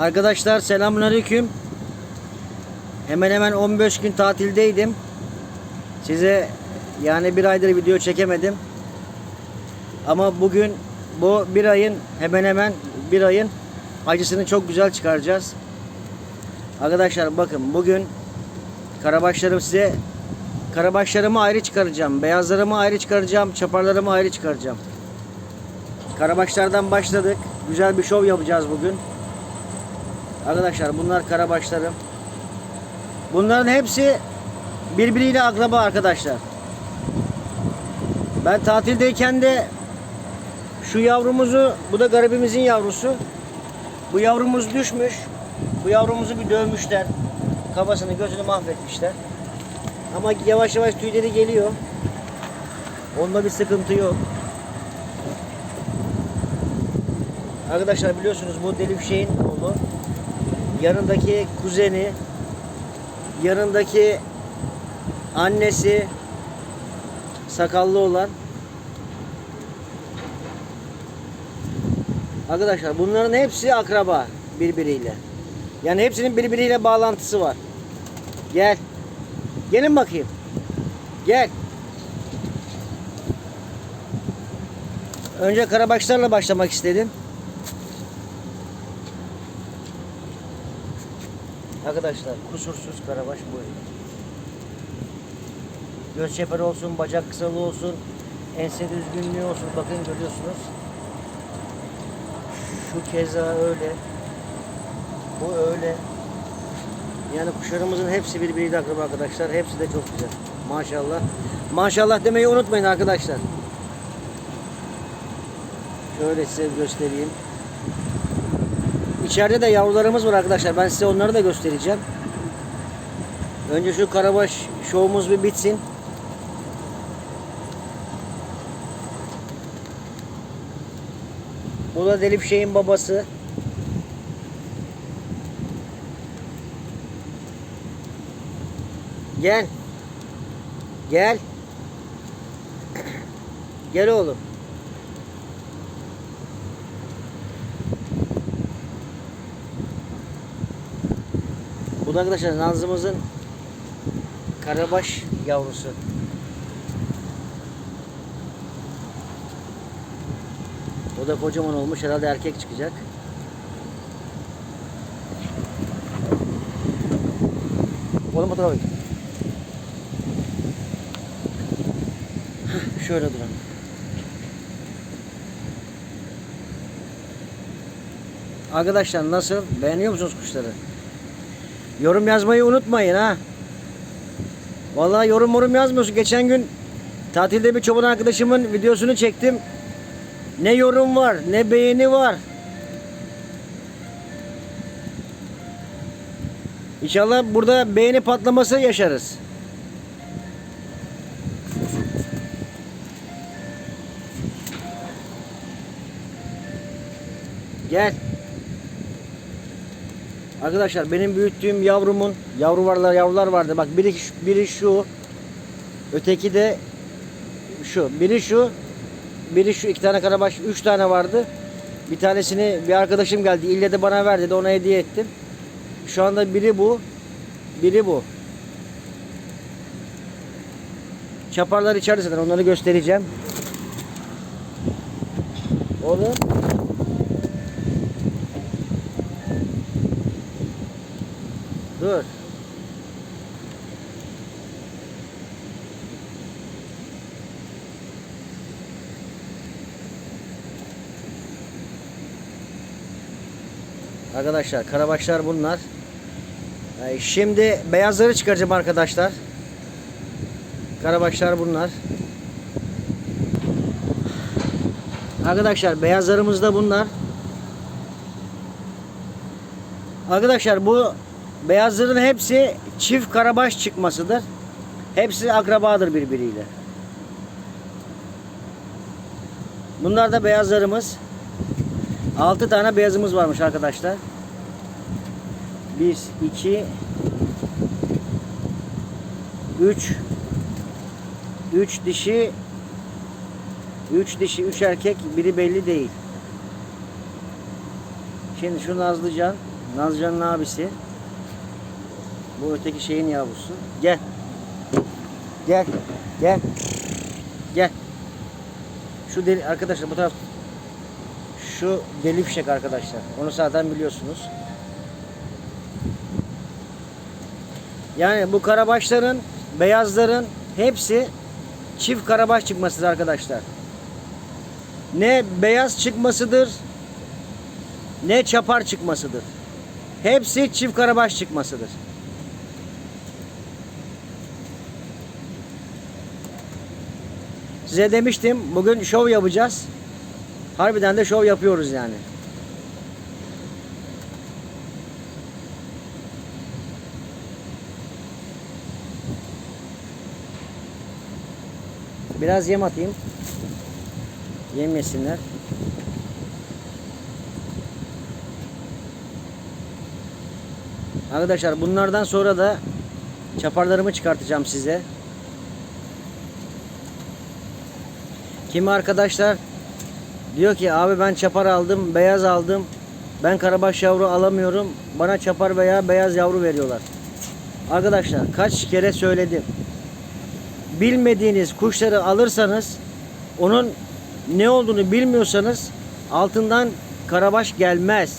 Arkadaşlar selamünaleyküm. Hemen hemen 15 gün tatildeydim. Size yani bir aydır video çekemedim. Ama bugün bu bir ayın hemen hemen bir ayın acısını çok güzel çıkaracağız. Arkadaşlar bakın bugün karabaşlarım size karabaşlarımı ayrı çıkaracağım. Beyazlarımı ayrı çıkaracağım. Çaparlarımı ayrı çıkaracağım. Karabaşlardan başladık. Güzel bir şov yapacağız bugün. Arkadaşlar bunlar karabaşlarım. Bunların hepsi birbiriyle akraba arkadaşlar. Ben tatildeyken de şu yavrumuzu, bu da garibimizin yavrusu. Bu yavrumuz düşmüş. Bu yavrumuzu bir dövmüşler. Kafasını gözünü mahvetmişler. Ama yavaş yavaş tüyleri geliyor. Onda bir sıkıntı yok. Arkadaşlar biliyorsunuz bu Delif şeyin oğlu. Yanındaki kuzeni, yanındaki annesi sakallı olan Arkadaşlar bunların hepsi akraba birbiriyle. Yani hepsinin birbiriyle bağlantısı var. Gel. Gelin bakayım. Gel. Önce karabaşlarla başlamak istedim. Arkadaşlar kusursuz karabaş bu. Göz çeperi olsun, bacak kısalığı olsun, ense düzgünlüğü olsun. Bakın görüyorsunuz. Şu keza öyle. Bu öyle. Yani kuşlarımızın hepsi birbiriyle akraba arkadaşlar. Hepsi de çok güzel. Maşallah. Maşallah demeyi unutmayın arkadaşlar. Şöyle size göstereyim. İçeride de yavrularımız var arkadaşlar. Ben size onları da göstereceğim. Önce şu karabaş şovumuz bir bitsin. Bu da Delip Şeyh'in babası. Gel. Gel. Gel oğlum. Bu da arkadaşlar Nazlımızın karabaş yavrusu. O da kocaman olmuş. Herhalde erkek çıkacak. Oğlum. Heh, Şöyle duralım. Arkadaşlar nasıl? Beğeniyor musunuz kuşları? Yorum yazmayı unutmayın ha. Vallahi yorum yorum yazmıyorsun. Geçen gün tatilde bir çoban arkadaşımın videosunu çektim. Ne yorum var, ne beğeni var. İnşallah burada beğeni patlaması yaşarız. Gel. Arkadaşlar benim büyüttüğüm yavrumun yavru varlar yavrular vardı. Bak biri biri şu. Öteki de şu. Biri şu. Biri şu iki tane karabaş, üç tane vardı. Bir tanesini bir arkadaşım geldi. İlle de bana ver dedi. Ona hediye ettim. Şu anda biri bu. Biri bu. Çaparlar içeride. Onları göstereceğim. Oğlum. Dur. Arkadaşlar karabaşlar bunlar. Şimdi beyazları çıkaracağım arkadaşlar. Karabaşlar bunlar. Arkadaşlar beyazlarımız da bunlar. Arkadaşlar bu beyazların hepsi çift karabaş çıkmasıdır. Hepsi akrabadır birbiriyle. Bunlar da beyazlarımız. 6 tane beyazımız varmış arkadaşlar. 1 2 3 3 dişi 3 dişi 3 erkek biri belli değil. Şimdi şu Nazlıcan Nazcan'ın abisi. Bu öteki şeyin yavrusu. Gel. Gel. Gel. Gel. Şu deli arkadaşlar bu taraf şu deli fişek arkadaşlar. Onu zaten biliyorsunuz. Yani bu karabaşların, beyazların hepsi çift karabaş çıkmasıdır arkadaşlar. Ne beyaz çıkmasıdır, ne çapar çıkmasıdır. Hepsi çift karabaş çıkmasıdır. Size demiştim bugün şov yapacağız. Harbiden de şov yapıyoruz yani. Biraz yem atayım. Yem yesinler. Arkadaşlar bunlardan sonra da çaparlarımı çıkartacağım size. Kimi arkadaşlar diyor ki abi ben çapar aldım, beyaz aldım. Ben karabaş yavru alamıyorum. Bana çapar veya beyaz yavru veriyorlar. Arkadaşlar kaç kere söyledim. Bilmediğiniz kuşları alırsanız onun ne olduğunu bilmiyorsanız altından karabaş gelmez.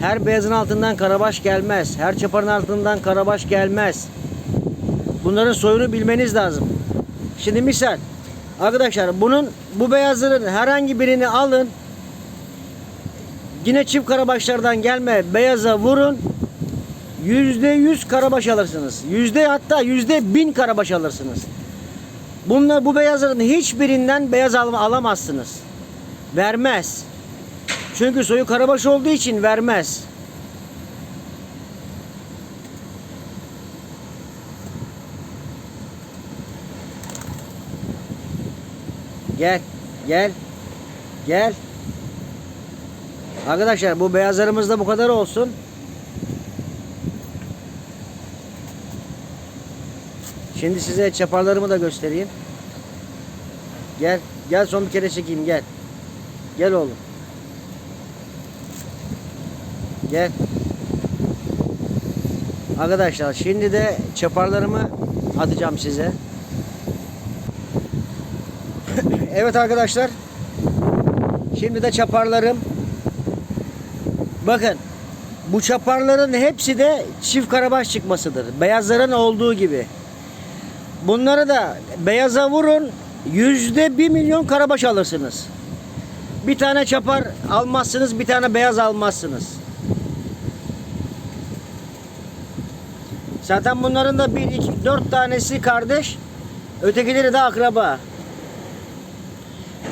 Her beyazın altından karabaş gelmez. Her çaparın altından karabaş gelmez. Bunların soyunu bilmeniz lazım. Şimdi misal arkadaşlar bunun bu beyazların herhangi birini alın. Yine çift karabaşlardan gelme beyaza vurun. Yüzde yüz karabaş alırsınız. Yüzde hatta yüzde bin karabaş alırsınız. Bunlar bu beyazların hiçbirinden beyaz alma alamazsınız. Vermez. Çünkü soyu karabaş olduğu için vermez. Gel, gel, gel. Arkadaşlar bu beyazlarımız da bu kadar olsun. Şimdi size çaparlarımı da göstereyim. Gel, gel son bir kere çekeyim gel. Gel oğlum. Gel. Arkadaşlar şimdi de çaparlarımı atacağım size. Evet arkadaşlar. Şimdi de çaparlarım. Bakın. Bu çaparların hepsi de çift karabaş çıkmasıdır. Beyazların olduğu gibi. Bunları da beyaza vurun. Yüzde bir milyon karabaş alırsınız. Bir tane çapar almazsınız, bir tane beyaz almazsınız. Zaten bunların da bir, iki, dört tanesi kardeş. Ötekileri de akraba.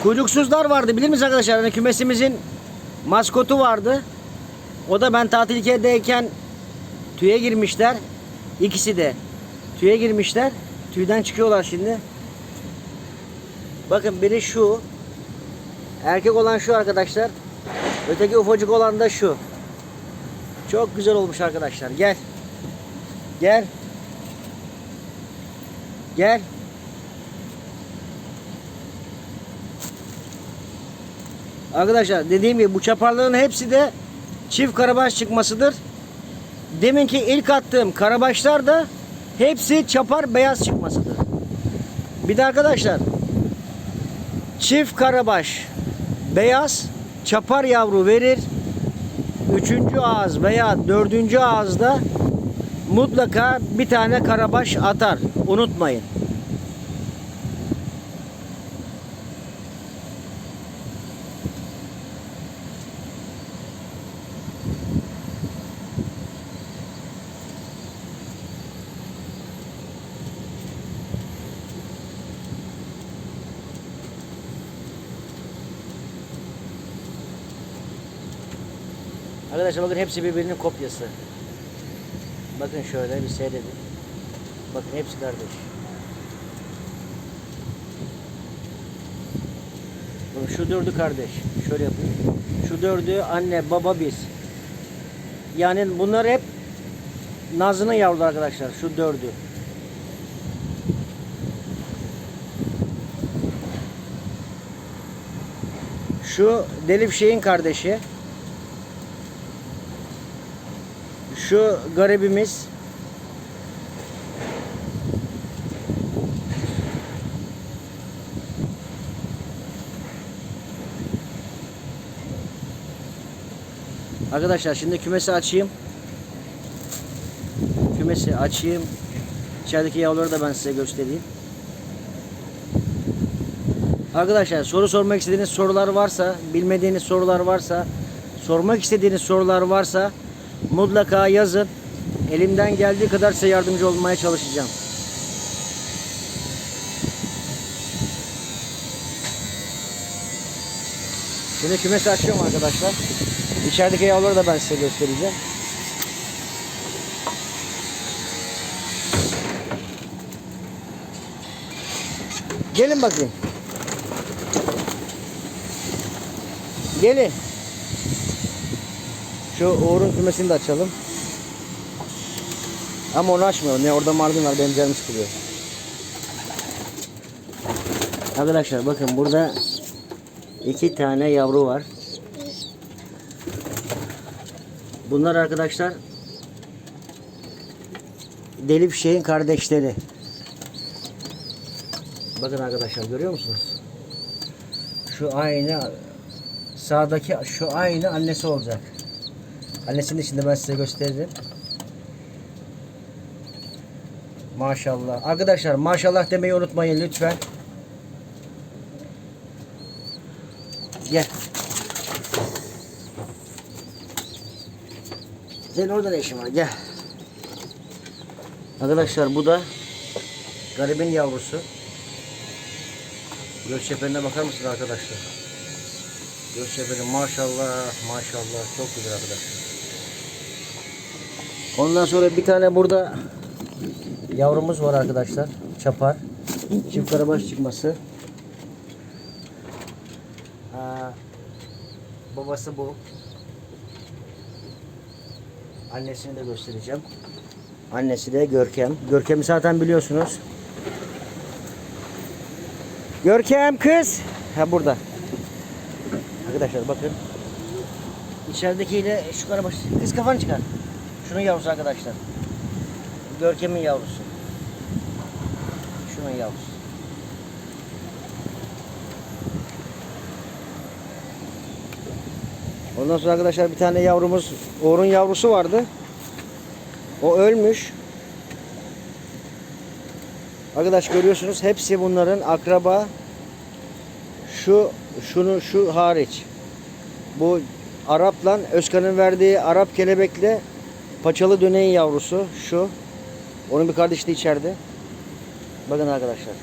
Kuyruksuzlar vardı bilir misiniz arkadaşlar? Hani kümesimizin maskotu vardı. O da ben tatil ikedeyken tüye girmişler. İkisi de tüye girmişler. Tüyden çıkıyorlar şimdi. Bakın biri şu. Erkek olan şu arkadaşlar. Öteki ufacık olan da şu. Çok güzel olmuş arkadaşlar. Gel. Gel. Gel. Arkadaşlar dediğim gibi bu çaparların hepsi de çift karabaş çıkmasıdır. Deminki ilk attığım karabaşlar da hepsi çapar beyaz çıkmasıdır. Bir de arkadaşlar çift karabaş beyaz çapar yavru verir. Üçüncü ağız veya dördüncü ağızda mutlaka bir tane karabaş atar. Unutmayın. Arkadaşlar bakın hepsi birbirinin kopyası. Bakın şöyle bir seyredin. Bakın hepsi kardeş. Bakın şu dördü kardeş. Şöyle yapayım. Şu dördü anne baba biz. Yani bunlar hep Nazlı'nın yavruları arkadaşlar. Şu dördü. Şu Delif şeyin kardeşi. Şu garibimiz Arkadaşlar şimdi kümesi açayım. Kümesi açayım. İçerideki yavruları da ben size göstereyim. Arkadaşlar soru sormak istediğiniz sorular varsa, bilmediğiniz sorular varsa, sormak istediğiniz sorular varsa mutlaka yazın. Elimden geldiği kadar size yardımcı olmaya çalışacağım. Şimdi kümesi açıyorum arkadaşlar. İçerideki yavruları da ben size göstereceğim. Gelin bakayım. Gelin. Şu Uğur'un kümesini de açalım. Ama onu açmayalım ya orada mardin var benim canım. Arkadaşlar bakın burada iki tane yavru var. Bunlar arkadaşlar deli fişeğin kardeşleri. Bakın arkadaşlar görüyor musunuz? Şu aynı sağdaki şu aynı annesi olacak. Annesini de şimdi ben size gösteririm. Maşallah. Arkadaşlar maşallah demeyi unutmayın lütfen. Gel. Senin orada ne işin var? Gel. Arkadaşlar bu da garibin yavrusu. Göz çeperine bakar mısınız arkadaşlar? Göz çeperi maşallah maşallah çok güzel arkadaşlar. Ondan sonra bir tane burada yavrumuz var arkadaşlar. Çapar. Çift karabaş çıkması. Ha, babası bu. Annesini de göstereceğim. Annesi de Görkem. Görkem'i zaten biliyorsunuz. Görkem kız. Ha burada. Arkadaşlar bakın. İçeridekiyle şu karabaş. Kız kafanı çıkar. Şunun yavrusu arkadaşlar. Görkem'in yavrusu. Şunun yavrusu. Ondan sonra arkadaşlar bir tane yavrumuz, Uğur'un yavrusu vardı. O ölmüş. Arkadaş görüyorsunuz hepsi bunların akraba. Şu şunu şu hariç. Bu Arap'la Özkan'ın verdiği Arap kelebekle paçalı döneğin yavrusu şu. Onun bir kardeşi de içeride. Bakın arkadaşlar.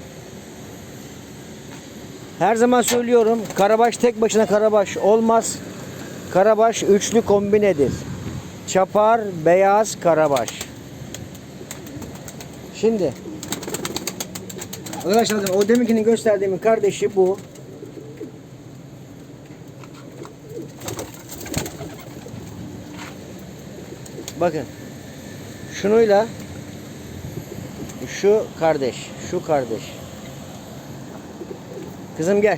Her zaman söylüyorum karabaş tek başına karabaş olmaz. Karabaş üçlü kombinedir. Çapar, beyaz, karabaş. Şimdi Arkadaşlar o deminkinin gösterdiğimin kardeşi bu. Bakın. Şunuyla şu kardeş, şu kardeş. Kızım gel.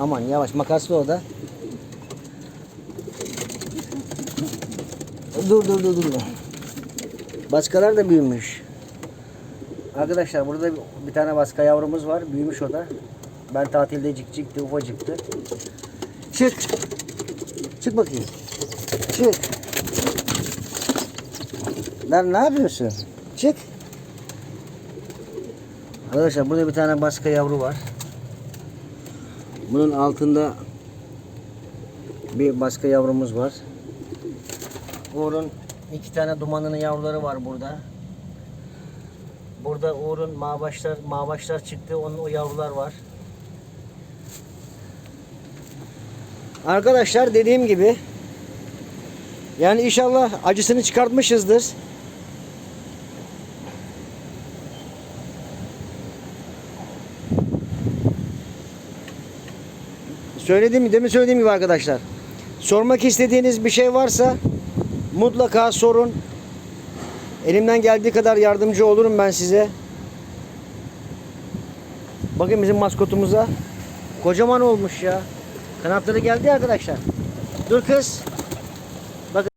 Aman yavaş makaslı o da. Dur dur dur dur. Baskalar da büyümüş. Arkadaşlar burada bir- tane baska yavrumuz var. Büyümüş o da. Ben tatilde cik cikti ufacıktı. Çık. Çık bakayım. Çık. Lan ne yapıyorsun? Çık. Arkadaşlar burada bir tane baska yavru var. Bunun altında bir başka yavrumuz var. Uğur'un iki tane dumanının yavruları var burada. Burada Uğur'un mağbaşlar, mağbaşlar çıktı. Onun o yavrular var. Arkadaşlar dediğim gibi yani inşallah acısını çıkartmışızdır. Söylediğim, demin söylediğim gibi arkadaşlar. Sormak istediğiniz bir şey varsa mutlaka sorun. Elimden geldiği kadar yardımcı olurum ben size. Bakın bizim maskotumuza. Kocaman olmuş ya. Kanatları geldi arkadaşlar. Dur kız.